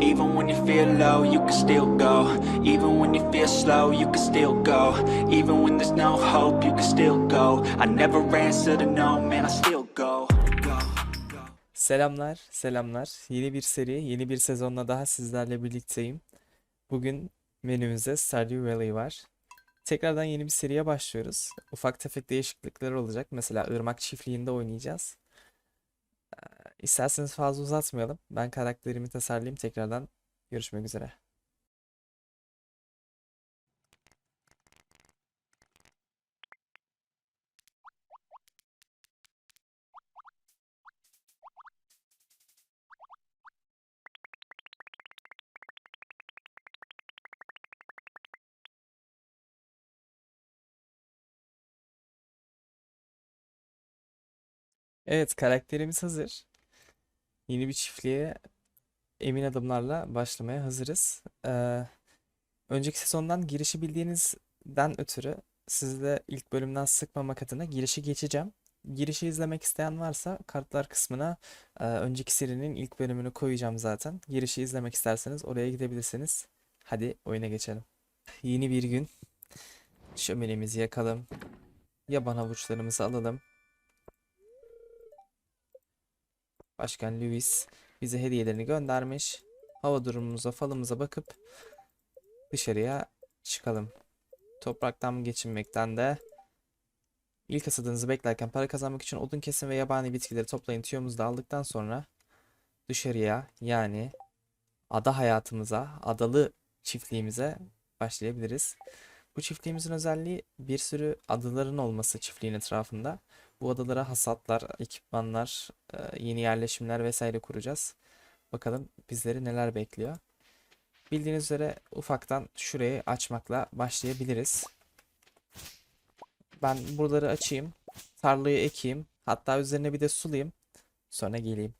Even when you feel low, you can still go. Even when you feel slow, you can still go. Even when there's no hope, you can still go. I never answer to no, man, I still go. Selamlar, selamlar. Yeni bir seri, yeni bir sezonla daha sizlerle birlikteyim. Bugün menümüzde Stardew Valley var. Tekrardan yeni bir seriye başlıyoruz. Ufak tefek değişiklikler olacak. Mesela Irmak Çiftliği'nde oynayacağız. İsterseniz fazla uzatmayalım. Ben karakterimi tasarlayayım. Tekrardan görüşmek üzere. Evet, karakterimiz hazır. Yeni bir çiftliğe emin adımlarla başlamaya hazırız. Ee, önceki sezondan girişi bildiğinizden ötürü sizi de ilk bölümden sıkmamak adına girişi geçeceğim. Girişi izlemek isteyen varsa kartlar kısmına e, önceki serinin ilk bölümünü koyacağım zaten. Girişi izlemek isterseniz oraya gidebilirsiniz. Hadi oyuna geçelim. Yeni bir gün. Şöminemizi yakalım. Yaban havuçlarımızı alalım. Başkan Lewis bize hediyelerini göndermiş. Hava durumumuza, falımıza bakıp dışarıya çıkalım. Topraktan geçinmekten de ilk hasadınızı beklerken para kazanmak için odun kesin ve yabani bitkileri toplayın tüyomuzu da aldıktan sonra dışarıya yani ada hayatımıza, adalı çiftliğimize başlayabiliriz. Bu çiftliğimizin özelliği bir sürü adaların olması çiftliğin etrafında. Bu adalara hasatlar, ekipmanlar, e, yeni yerleşimler vesaire kuracağız. Bakalım bizleri neler bekliyor. Bildiğiniz üzere ufaktan şurayı açmakla başlayabiliriz. Ben buraları açayım. Tarlayı ekeyim. Hatta üzerine bir de sulayayım. Sonra geleyim.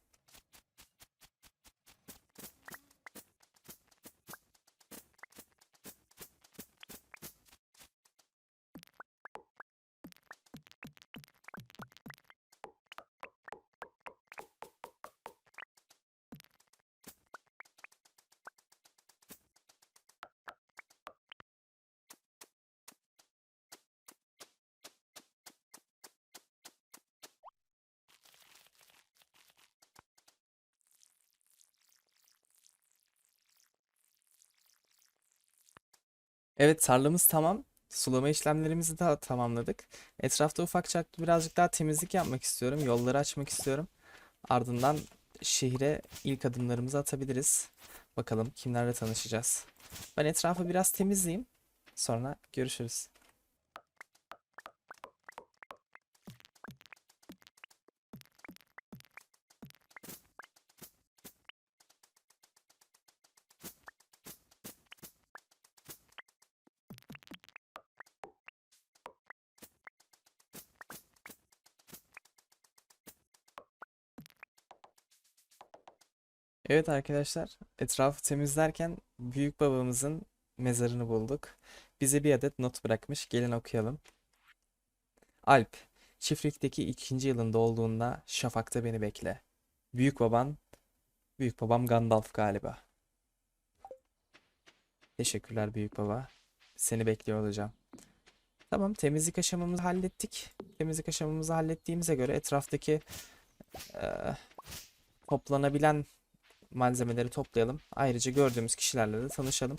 Evet tarlamız tamam. Sulama işlemlerimizi de tamamladık. Etrafta ufak çaplı birazcık daha temizlik yapmak istiyorum. Yolları açmak istiyorum. Ardından şehre ilk adımlarımızı atabiliriz. Bakalım kimlerle tanışacağız. Ben etrafı biraz temizleyeyim. Sonra görüşürüz. Evet arkadaşlar, etrafı temizlerken büyük babamızın mezarını bulduk. Bize bir adet not bırakmış. Gelin okuyalım. Alp, çiftlikteki ikinci yılında olduğunda şafakta beni bekle. Büyük baban, büyük babam Gandalf galiba. Teşekkürler büyük baba. Seni bekliyor olacağım. Tamam, temizlik aşamamızı hallettik. Temizlik aşamamızı hallettiğimize göre etraftaki eee, toplanabilen malzemeleri toplayalım. Ayrıca gördüğümüz kişilerle de tanışalım.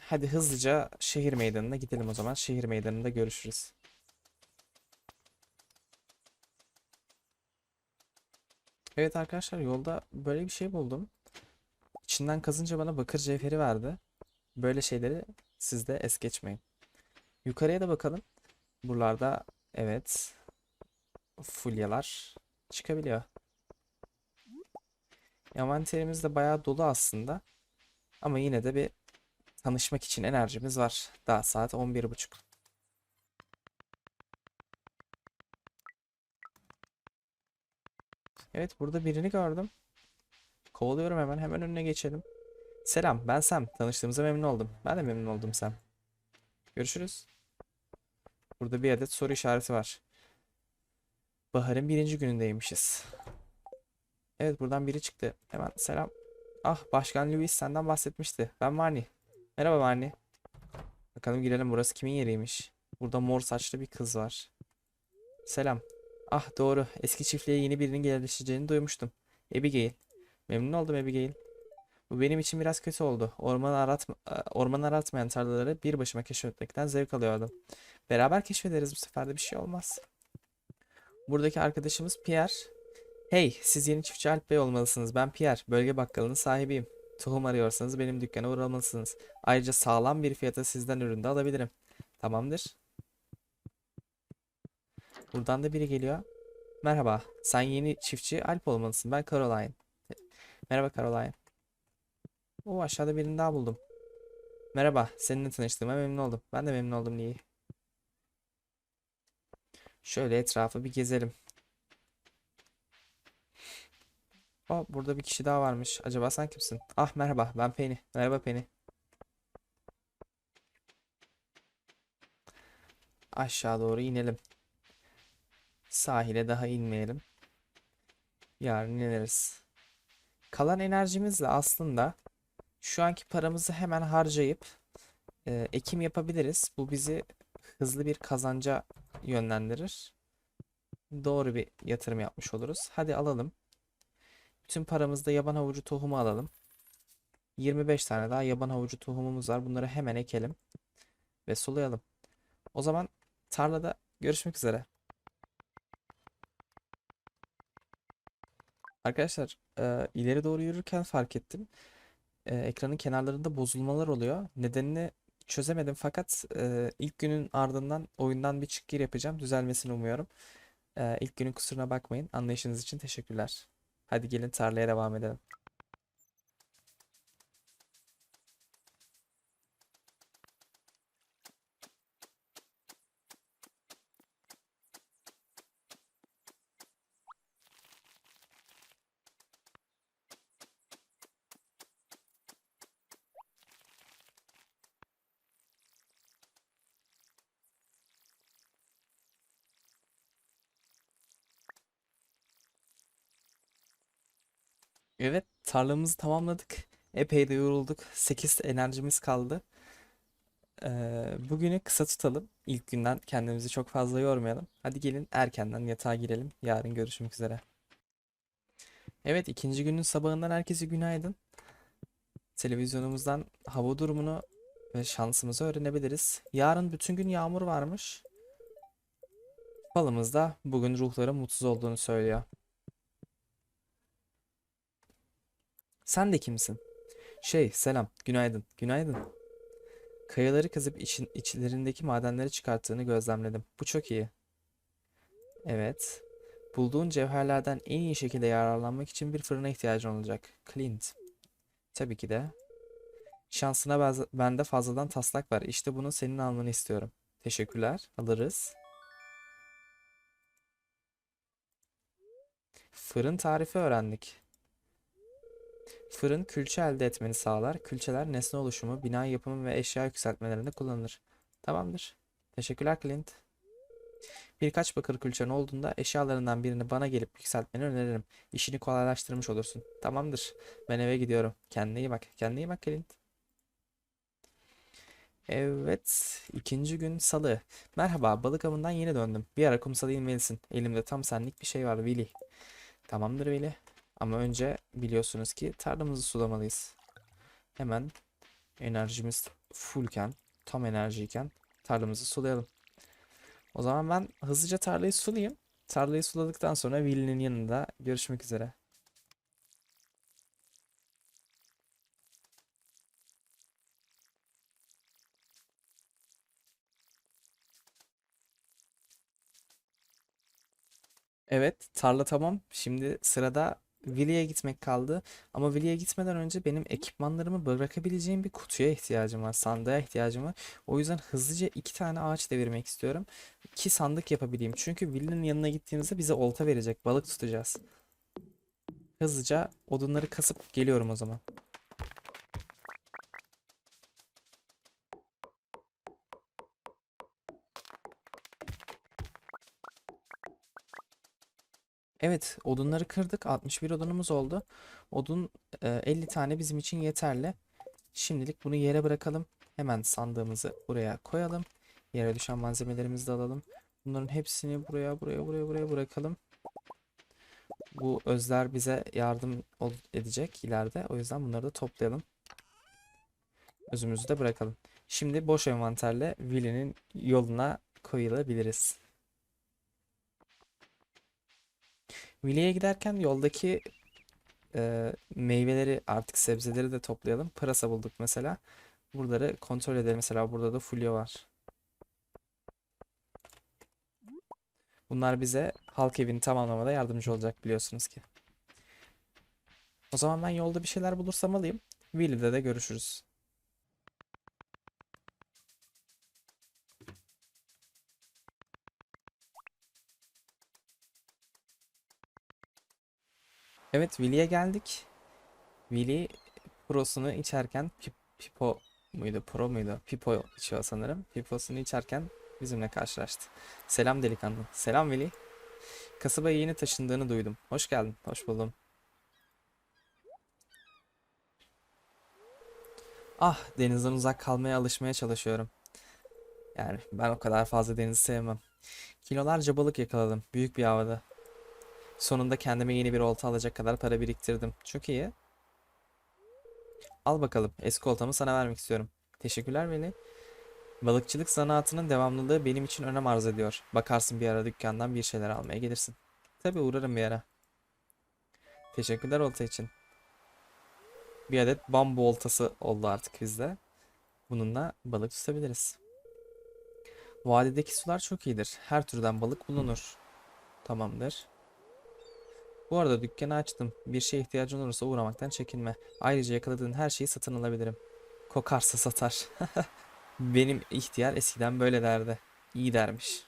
Hadi hızlıca şehir meydanına gidelim o zaman. Şehir meydanında görüşürüz. Evet arkadaşlar yolda böyle bir şey buldum. İçinden kazınca bana bakır cevheri verdi. Böyle şeyleri siz de es geçmeyin. Yukarıya da bakalım. Buralarda evet fulyalar çıkabiliyor. Envanterimiz de bayağı dolu aslında. Ama yine de bir tanışmak için enerjimiz var. Daha saat 11.30. Evet burada birini gördüm. Kovalıyorum hemen. Hemen önüne geçelim. Selam ben Sam. Tanıştığımıza memnun oldum. Ben de memnun oldum Sam. Görüşürüz. Burada bir adet soru işareti var. Baharın birinci günündeymişiz. Evet buradan biri çıktı. Hemen selam. Ah Başkan Louis senden bahsetmişti. Ben Varney. Merhaba Varney. Bakalım girelim burası kimin yeriymiş? Burada mor saçlı bir kız var. Selam. Ah doğru. Eski çiftliğe yeni birinin yerleşeceğini duymuştum. Abigail. Memnun oldum Abigail. Bu benim için biraz kötü oldu. Ormanı aratma, ormanı aratmayan tarlaları bir başıma keşfetmekten zevk alıyordum. Beraber keşfederiz bu sefer de bir şey olmaz. Buradaki arkadaşımız Pierre. Hey, siz yeni çiftçi Alp Bey olmalısınız. Ben Pierre, bölge bakkalının sahibiyim. Tohum arıyorsanız benim dükkana uğramalısınız. Ayrıca sağlam bir fiyata sizden ürün de alabilirim. Tamamdır. Buradan da biri geliyor. Merhaba, sen yeni çiftçi Alp olmalısın. Ben Caroline. Merhaba Caroline. O aşağıda birini daha buldum. Merhaba, seninle tanıştığıma memnun oldum. Ben de memnun oldum Lee. Şöyle etrafı bir gezelim. O burada bir kişi daha varmış. Acaba sen kimsin? Ah merhaba, ben Penny. Merhaba Penny. Aşağı doğru inelim. Sahile daha inmeyelim. Yarın ineriz. Kalan enerjimizle aslında şu anki paramızı hemen harcayıp e, ekim yapabiliriz. Bu bizi hızlı bir kazanca yönlendirir. Doğru bir yatırım yapmış oluruz. Hadi alalım. Bütün paramızda yaban havucu tohumu alalım. 25 tane daha yaban havucu tohumumuz var. Bunları hemen ekelim ve sulayalım. O zaman tarlada görüşmek üzere. Arkadaşlar, e, ileri doğru yürürken fark ettim. E, ekranın kenarlarında bozulmalar oluyor. Nedenini çözemedim fakat e, ilk günün ardından oyundan bir çık gir yapacağım. Düzelmesini umuyorum. E, ilk günün kusuruna bakmayın. Anlayışınız için teşekkürler. Hadi gelin tarlaya devam edelim. Evet, tarlamızı tamamladık. Epey de yorulduk. 8 enerjimiz kaldı. Ee, bugünü kısa tutalım. İlk günden kendimizi çok fazla yormayalım. Hadi gelin erkenden yatağa girelim. Yarın görüşmek üzere. Evet, ikinci günün sabahından herkese günaydın. Televizyonumuzdan hava durumunu ve şansımızı öğrenebiliriz. Yarın bütün gün yağmur varmış. Falımız da bugün ruhların mutsuz olduğunu söylüyor. Sen de kimsin? Şey, selam, günaydın, günaydın. Kayaları kazıp için, içlerindeki madenleri çıkarttığını gözlemledim. Bu çok iyi. Evet. Bulduğun cevherlerden en iyi şekilde yararlanmak için bir fırına ihtiyacın olacak. Clint. Tabii ki de. Şansına bende fazladan taslak var. İşte bunu senin almanı istiyorum. Teşekkürler. Alırız. Fırın tarifi öğrendik. Fırın külçe elde etmeni sağlar. Külçeler nesne oluşumu, bina yapımı ve eşya yükseltmelerinde kullanılır. Tamamdır. Teşekkürler Clint. Birkaç bakır külçen olduğunda eşyalarından birini bana gelip yükseltmeni öneririm. İşini kolaylaştırmış olursun. Tamamdır. Ben eve gidiyorum. Kendine iyi bak. Kendine iyi bak Clint. Evet, ikinci gün salı. Merhaba, balık avından yeni döndüm. Bir ara kumsala inmelisin. Elimde tam senlik bir şey var Willy. Tamamdır Willy. Ama önce biliyorsunuz ki tarlamızı sulamalıyız. Hemen enerjimiz fullken, tam enerjiyken tarlamızı sulayalım. O zaman ben hızlıca tarlayı sulayayım. Tarlayı suladıktan sonra Willy'nin yanında görüşmek üzere. Evet, tarla tamam. Şimdi sırada Willy'e gitmek kaldı. Ama Willy'e gitmeden önce benim ekipmanlarımı bırakabileceğim bir kutuya ihtiyacım var. Sandığa ihtiyacım var. O yüzden hızlıca iki tane ağaç devirmek istiyorum. Ki sandık yapabileyim. Çünkü Willy'nin yanına gittiğimizde bize olta verecek. Balık tutacağız. Hızlıca odunları kasıp geliyorum o zaman. Evet, odunları kırdık. 61 odunumuz oldu. Odun e, 50 tane bizim için yeterli. Şimdilik bunu yere bırakalım. Hemen sandığımızı buraya koyalım. Yere düşen malzemelerimizi de alalım. Bunların hepsini buraya, buraya, buraya, buraya bırakalım. Bu özler bize yardım edecek ileride. O yüzden bunları da toplayalım. Özümüzü de bırakalım. Şimdi boş envanterle Willy'nin yoluna koyulabiliriz. Willy'ye giderken yoldaki e, meyveleri artık sebzeleri de toplayalım. Pırasa bulduk mesela. Buraları kontrol edelim. Mesela burada da fulya var. Bunlar bize halk evini tamamlamada yardımcı olacak biliyorsunuz ki. O zaman ben yolda bir şeyler bulursam alayım. Willy'de de görüşürüz. Evet Willy'ye geldik. Willy Pro'sunu içerken Pi- Pipo muydu? Pro muydu? Pipo içiyor sanırım. Pipo'sunu içerken bizimle karşılaştı. Selam delikanlı. Selam Willy. Kasabaya yeni taşındığını duydum. Hoş geldin. Hoş buldum. Ah, denizden uzak kalmaya alışmaya çalışıyorum. Yani ben o kadar fazla denizi sevmem. Kilolarca balık yakaladım. Büyük bir havada. Sonunda kendime yeni bir olta alacak kadar para biriktirdim. Çok iyi. Al bakalım. Eski oltamı sana vermek istiyorum. Teşekkürler Veli. Balıkçılık zanaatının devamlılığı benim için önem arz ediyor. Bakarsın bir ara dükkandan bir şeyler almaya gelirsin. Tabii uğrarım bir ara. Teşekkürler olta için. Bir adet bambu oltası oldu artık bizde. Bununla balık tutabiliriz. Vadideki sular çok iyidir. Her türden balık bulunur. Tamamdır. Bu arada dükkanı açtım. Bir şeye ihtiyacın olursa uğramaktan çekinme. Ayrıca yakaladığın her şeyi satın alabilirim. Kokarsa satar. Benim ihtiyar eskiden böyle derdi. İyi dermiş.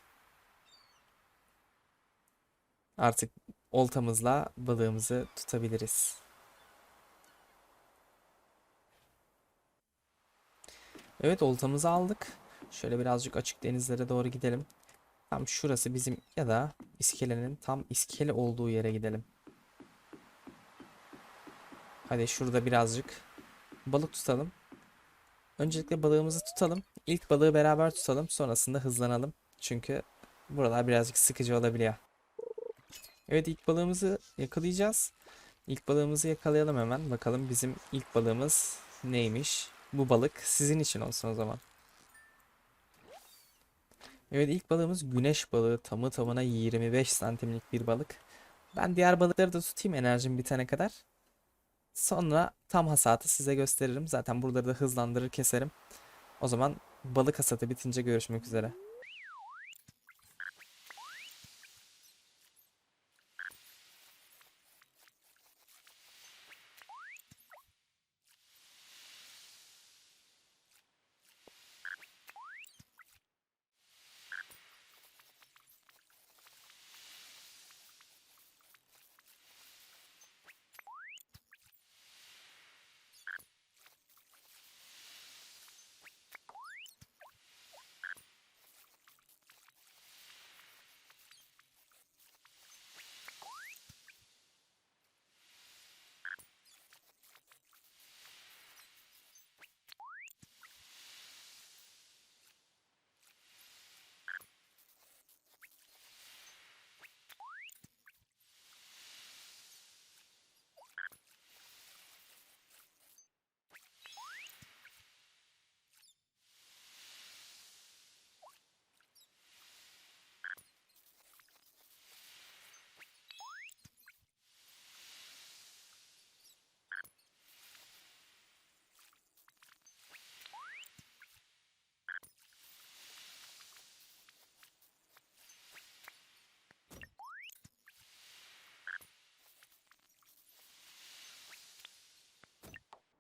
Artık oltamızla balığımızı tutabiliriz. Evet oltamızı aldık. Şöyle birazcık açık denizlere doğru gidelim. Tam şurası bizim ya da iskelenin tam iskele olduğu yere gidelim. Hadi şurada birazcık balık tutalım. Öncelikle balığımızı tutalım. İlk balığı beraber tutalım. Sonrasında hızlanalım. Çünkü buralar birazcık sıkıcı olabiliyor. Evet ilk balığımızı yakalayacağız. İlk balığımızı yakalayalım hemen. Bakalım bizim ilk balığımız neymiş? Bu balık sizin için olsun o zaman. Evet ilk balığımız güneş balığı. Tamı tamına 25 santimlik bir balık. Ben diğer balıkları da tutayım enerjim bitene kadar. Sonra tam hasatı size gösteririm. Zaten buraları da hızlandırır keserim. O zaman balık hasatı bitince görüşmek üzere.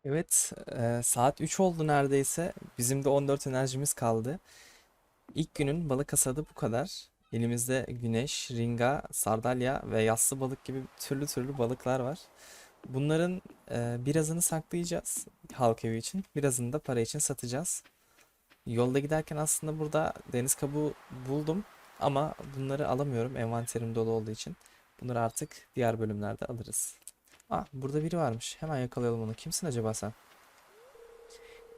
Evet, e, saat 3 oldu neredeyse. Bizim de 14 enerjimiz kaldı. İlk günün balık hasadı bu kadar. Elimizde güneş, ringa, sardalya ve yassı balık gibi türlü türlü balıklar var. Bunların e, birazını saklayacağız halk evi için, birazını da para için satacağız. Yolda giderken aslında burada deniz kabuğu buldum ama bunları alamıyorum envanterim dolu olduğu için. Bunları artık diğer bölümlerde alırız. Ah burada biri varmış. Hemen yakalayalım onu. Kimsin acaba sen?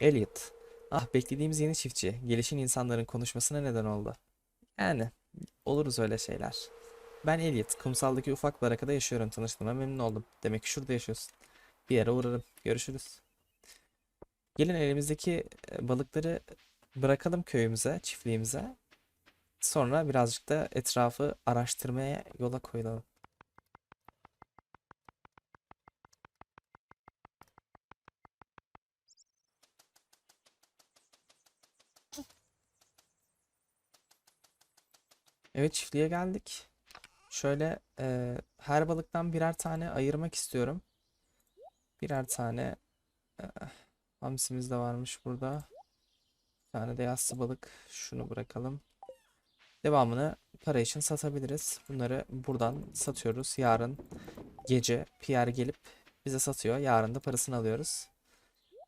Elliot. Ah beklediğimiz yeni çiftçi. Gelişin insanların konuşmasına neden oldu. Yani oluruz öyle şeyler. Ben Elliot. Kumsaldaki ufak barakada yaşıyorum. Tanıştığıma memnun oldum. Demek ki şurada yaşıyorsun. Bir yere uğrarım. Görüşürüz. Gelin elimizdeki e, balıkları bırakalım köyümüze, çiftliğimize. Sonra birazcık da etrafı araştırmaya yola koyulalım. Evet çiftliğe geldik. Şöyle e, her balıktan birer tane ayırmak istiyorum. Birer tane e, hamsimiz de varmış burada. Bir tane de yassı balık. Şunu bırakalım. Devamını para için satabiliriz. Bunları buradan satıyoruz. Yarın gece Pierre gelip bize satıyor. Yarın da parasını alıyoruz.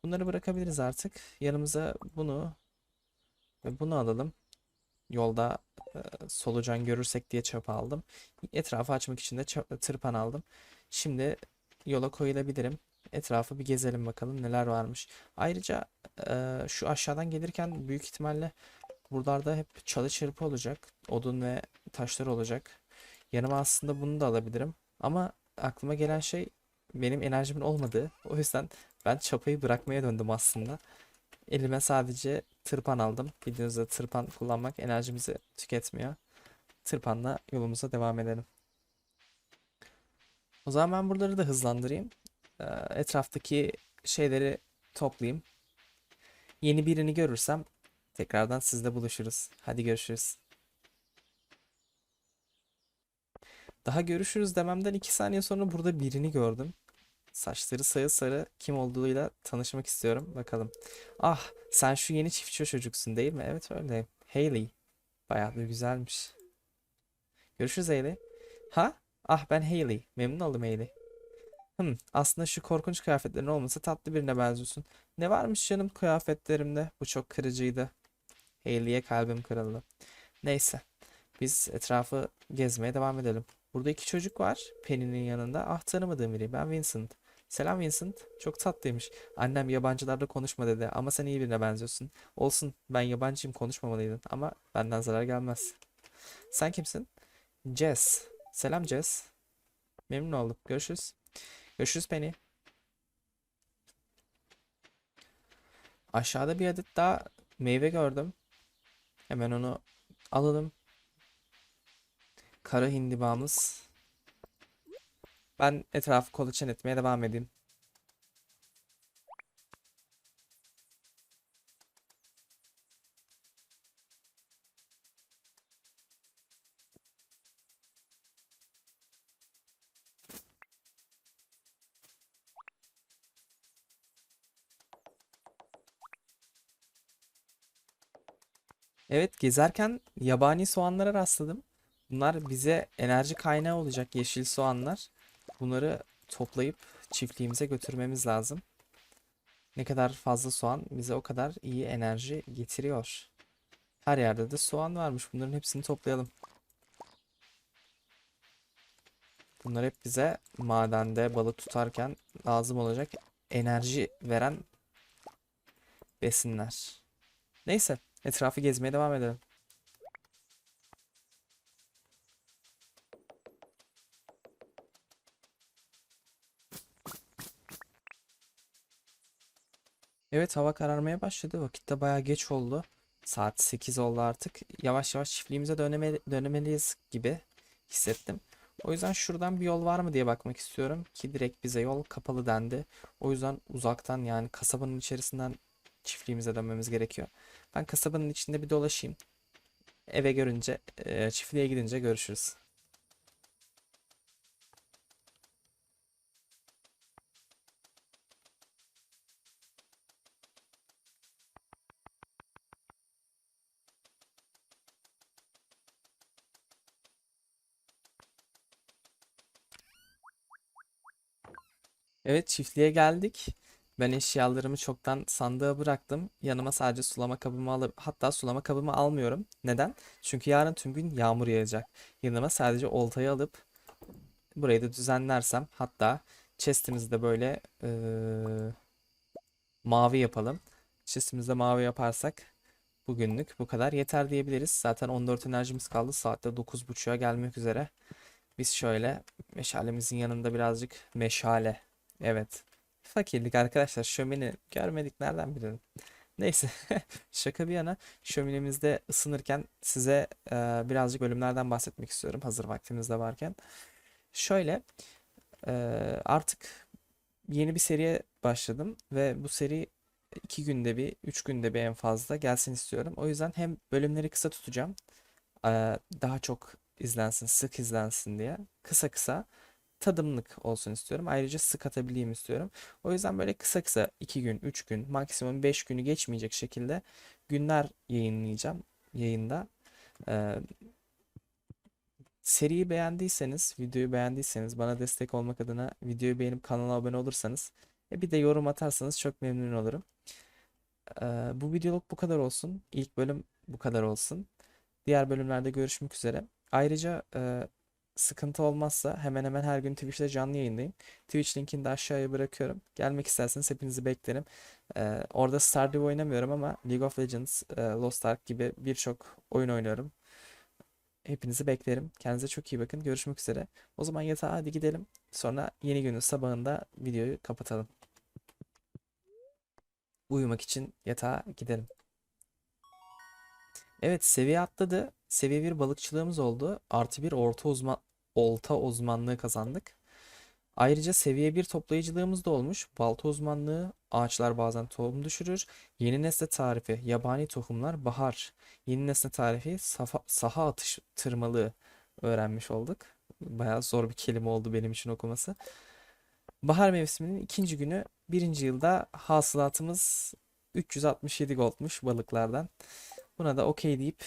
Bunları bırakabiliriz artık. Yanımıza bunu ve bunu alalım. Yolda solucan görürsek diye çöp aldım. Etrafı açmak için de tırpan aldım. Şimdi yola koyulabilirim. Etrafı bir gezelim bakalım neler varmış. Ayrıca e, şu aşağıdan gelirken büyük ihtimalle buralarda hep çalı çırpı olacak. Odun ve taşlar olacak. Yanıma aslında bunu da alabilirim. Ama aklıma gelen şey benim enerjimin olmadığı. O yüzden ben çapayı bırakmaya döndüm aslında. Elime sadece tırpan aldım. Bildiğiniz tırpan kullanmak enerjimizi tüketmiyor. Tırpanla yolumuza devam edelim. O zaman ben buraları da hızlandırayım. Ee, Etraftaki şeyleri toplayayım. Yeni birini görürsem tekrardan sizle buluşuruz. Hadi görüşürüz. Daha görüşürüz dememden iki saniye sonra burada birini gördüm. Saçları sarı sarı kim olduğuyla tanışmak istiyorum. Bakalım. Ah sen şu yeni çiftçi çocuksun değil mi? Evet öyle. Hayley. Bayağı da güzelmiş. Görüşürüz Hayley. Ha? Ah ben Hayley. Memnun oldum Hayley. Hmm, aslında şu korkunç kıyafetlerin olmasa tatlı birine benziyorsun. Ne varmış canım kıyafetlerimde? Bu çok kırıcıydı. Hayley'e kalbim kırıldı. Neyse. Biz etrafı gezmeye devam edelim. Burada iki çocuk var. Penny'nin yanında. Ah tanımadığım biri. Ben Vincent. Selam Vincent. Çok tatlıymış. Annem yabancılarla konuşma dedi ama sen iyi birine benziyorsun. Olsun ben yabancıyım konuşmamalıydın ama benden zarar gelmez. Sen kimsin? Jess. Selam Jess. Memnun oldum. Görüşürüz. Görüşürüz Penny. Aşağıda bir adet daha meyve gördüm. Hemen onu alalım. Kara hindibamız. Ben etrafı kolaçan etmeye devam edeyim. Evet, gezerken yabani soğanlara rastladım. Bunlar bize enerji kaynağı olacak yeşil soğanlar. Bunları toplayıp çiftliğimize götürmemiz lazım. Ne kadar fazla soğan bize o kadar iyi enerji getiriyor. Her yerde de soğan varmış. Bunların hepsini toplayalım. Bunlar hep bize madende balık tutarken lazım olacak enerji veren besinler. Neyse, etrafı gezmeye devam edelim. Evet hava kararmaya başladı. Vakit de bayağı geç oldu. Saat 8 oldu artık. Yavaş yavaş çiftliğimize döneme, dönemeliyiz gibi hissettim. O yüzden şuradan bir yol var mı diye bakmak istiyorum ki direkt bize yol kapalı dendi. O yüzden uzaktan yani kasabanın içerisinden çiftliğimize dönmemiz gerekiyor. Ben kasabanın içinde bir dolaşayım. Eve görünce, çiftliğe gidince görüşürüz. Evet çiftliğe geldik. Ben eşyalarımı çoktan sandığa bıraktım. Yanıma sadece sulama kabımı alıp hatta sulama kabımı almıyorum. Neden? Çünkü yarın tüm gün yağmur yağacak. Yanıma sadece oltayı alıp burayı da düzenlersem hatta chest'imizi de böyle eee, mavi yapalım. Chest'imizi de mavi yaparsak bugünlük bu kadar yeter diyebiliriz. Zaten 14 enerjimiz kaldı. Saatte 9.30'a gelmek üzere. Biz şöyle meşalemizin yanında birazcık meşale. Evet. Fakirlik arkadaşlar. Şömini görmedik nereden bilelim. Neyse. Şaka bir yana şöminemizde ısınırken size e, birazcık bölümlerden bahsetmek istiyorum. Hazır vaktimiz de varken. Şöyle e, artık yeni bir seriye başladım ve bu seri iki günde bir, üç günde bir en fazla gelsin istiyorum. O yüzden hem bölümleri kısa tutacağım. e, daha çok izlensin, sık izlensin diye. Kısa kısa tadımlık olsun istiyorum. Ayrıca sık atabileyim istiyorum. O yüzden böyle kısa kısa 2 gün, 3 gün, maksimum 5 günü geçmeyecek şekilde günler yayınlayacağım yayında. Ee, seriyi beğendiyseniz, videoyu beğendiyseniz bana destek olmak adına videoyu beğenip kanala abone olursanız e bir de yorum atarsanız çok memnun olurum. Ee, bu videoluk bu kadar olsun. İlk bölüm bu kadar olsun. Diğer bölümlerde görüşmek üzere. Ayrıca e, sıkıntı olmazsa hemen hemen her gün Twitch'te canlı yayındayım. Twitch linkini de aşağıya bırakıyorum. Gelmek isterseniz hepinizi beklerim. Ee, orada Stardew oynamıyorum ama League of Legends, e, Lost Ark gibi birçok oyun oynuyorum. Hepinizi beklerim. Kendinize çok iyi bakın. Görüşmek üzere. O zaman yatağa hadi gidelim. Sonra yeni günün sabahında videoyu kapatalım. Uyumak için yatağa gidelim. Evet seviye atladı. Seviye 1 balıkçılığımız oldu. Artı bir orta uzman olta uzmanlığı kazandık. Ayrıca seviye 1 toplayıcılığımız da olmuş. Balta uzmanlığı, ağaçlar bazen tohum düşürür. Yeni nesne tarifi, yabani tohumlar, bahar. Yeni nesne tarifi, safa- saha atıştırmalığı öğrenmiş olduk. Bayağı zor bir kelime oldu benim için okuması. Bahar mevsiminin ikinci günü, birinci yılda hasılatımız 367 goldmuş balıklardan. Buna da okey deyip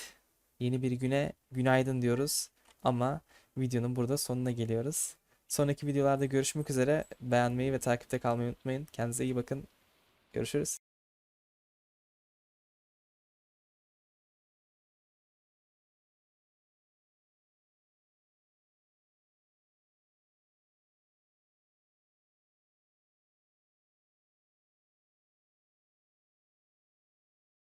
yeni bir güne günaydın diyoruz. Ama videonun burada sonuna geliyoruz. Sonraki videolarda görüşmek üzere. Beğenmeyi ve takipte kalmayı unutmayın. Kendinize iyi bakın. Görüşürüz.